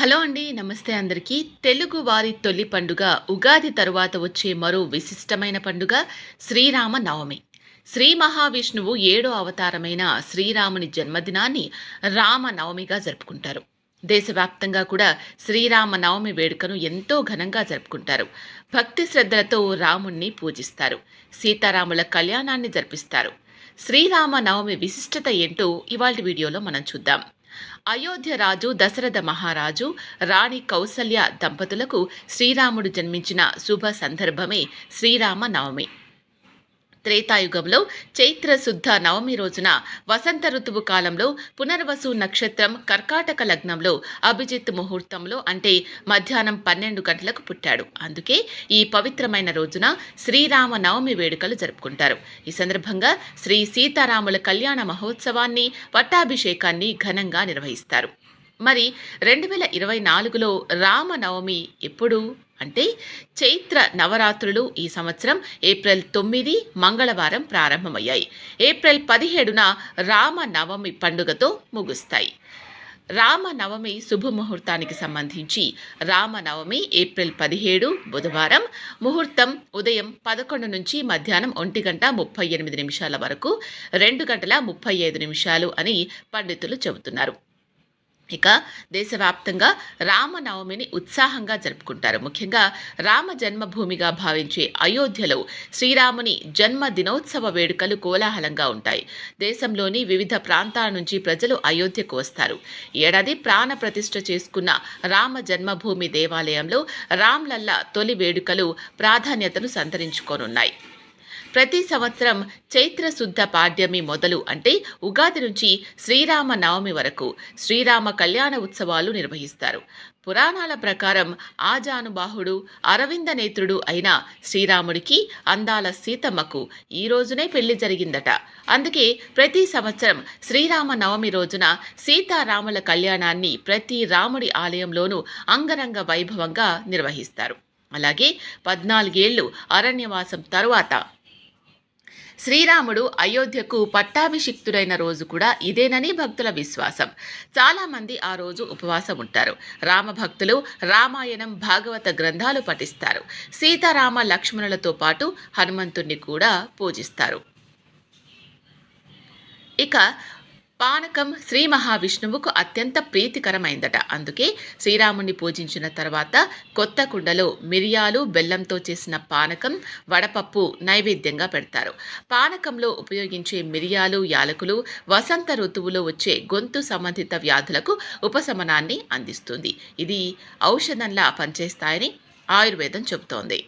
Hello అండి నమస్తే అందరికీ. తెలుగు వారి తొలి పండుగ ఉగాది తరువాత వచ్చే మరో విశిష్టమైన పండుగ శ్రీరామ నవమి. శ్రీ మహావిష్ణువు ఏడో అవతారమైన శ్రీరాముని జన్మదినాన్ని రామ నవమిగా జరుపుకుంటారు. దేశవ్యాప్తంగా కూడా శ్రీరామ నవమి వేడుకను ఎంతో ఘనంగా జరుపుకుంటారు. భక్తి శ్రద్ధలతో రాముణ్ణి పూజిస్తారు. సీతారాముల కళ్యాణాన్ని జరిపిస్తారు. శ్రీరామ నవమి విశిష్టత ఏంటో ఇవాళ వీడియోలో మనం చూద్దాం. అయోధ్య రాజు దశరథ మహారాజు రాణి కౌసల్య దంపతులకు శ్రీరాముడు జన్మించిన శుభ సందర్భమే శ్రీరామ నవమి త్రేతాయుగంలో చైత్ర శుద్ధ నవమి రోజున వసంత ఋతువు కాలంలో పునర్వసు నక్షత్రం కర్కాటక లగ్నంలో అభిజిత్ ముహూర్తంలో అంటే మధ్యాహ్నం పన్నెండు గంటలకు పుట్టాడు. అందుకే ఈ పవిత్రమైన రోజున శ్రీరామ నవమి వేడుకలు జరుపుకుంటారు. ఈ సందర్భంగా శ్రీ సీతారాముల కళ్యాణ మహోత్సవాన్ని పట్టాభిషేకాన్ని ఘనంగా నిర్వహిస్తారు. మరి రెండు వేల ఇరవై నాలుగులో రామనవమి ఎప్పుడు? అంటే చైత్ర నవరాత్రులు ఈ సంవత్సరం ఏప్రిల్ తొమ్మిది మంగళవారం ప్రారంభమయ్యాయి. ఏప్రిల్ పదిహేడున రామనవమి పండుగతో ముగుస్తాయి. రామనవమి శుభముహూర్తానికి సంబంధించి రామనవమి ఏప్రిల్ పదిహేడు బుధవారం ముహూర్తం ఉదయం పదకొండు నుంచి మధ్యాహ్నం ఒంటి గంట ముప్పై ఎనిమిది నిమిషాల వరకు రెండు గంటల ముప్పై ఐదు నిమిషాలు అని పండితులు చెబుతున్నారు. ఇక దేశవ్యాప్తంగా రామనవమిని ఉత్సాహంగా జరుపుకుంటారు. ముఖ్యంగా రామ జన్మభూమిగా భావించే అయోధ్యలో శ్రీరాముని జన్మ దినోత్సవ వేడుకలు కోలాహలంగా ఉంటాయి. దేశంలోని వివిధ ప్రాంతాల నుంచి ప్రజలు అయోధ్యకు వస్తారు. ఏడాది ప్రాణ ప్రతిష్ఠ చేసుకున్న రామ జన్మభూమి దేవాలయంలో రామ్లల్ల తొలి వేడుకలు ప్రాధాన్యతను సంతరించుకోనున్నాయి. ప్రతి సంవత్సరం చైత్ర శుద్ధ పాడ్యమి మొదలు అంటే ఉగాది నుంచి శ్రీరామ నవమి వరకు శ్రీరామ కళ్యాణ ఉత్సవాలు నిర్వహిస్తారు. పురాణాల ప్రకారం ఆజానుబాహుడు అరవింద నేత్రుడు అయిన శ్రీరాముడికి అందాల సీతమ్మకు ఈ రోజునే పెళ్ళి జరిగిందట. అందుకే ప్రతి సంవత్సరం శ్రీరామ నవమి రోజున సీతారాముల కళ్యాణాన్ని ప్రతి రాముడి ఆలయంలోనూ అంగరంగ వైభవంగా నిర్వహిస్తారు. అలాగే పద్నాలుగేళ్ళు అరణ్యవాసం తరువాత శ్రీరాముడు అయోధ్యకు పట్టాభిషిక్తుడైన రోజు కూడా ఇదేనని భక్తుల విశ్వాసం. చాలామంది ఆ రోజు ఉపవాసం ఉంటారు. రామ భక్తులు రామాయణం భాగవత గ్రంథాలు పఠిస్తారు. సీతారామ లక్ష్మణులతో పాటు హనుమంతుణ్ణి కూడా పూజిస్తారు. ఇక పానకం శ్రీ మహావిష్ణువుకు అత్యంత ప్రీతికరమైందట. అందుకే శ్రీరాముణ్ణి పూజించిన తర్వాత కొత్త కుండలో మిరియాలు బెల్లంతో చేసిన పానకం వడపప్పు నైవేద్యంగా పెడతారు. పానకంలో ఉపయోగించే మిరియాలు యాలకులు వసంత ఋతువులో వచ్చే గొంతు సంబంధిత వ్యాధులకు ఉపశమనాన్ని అందిస్తుంది. ఇది ఔషధంలా పనిచేస్తాయని ఆయుర్వేదం చెబుతోంది.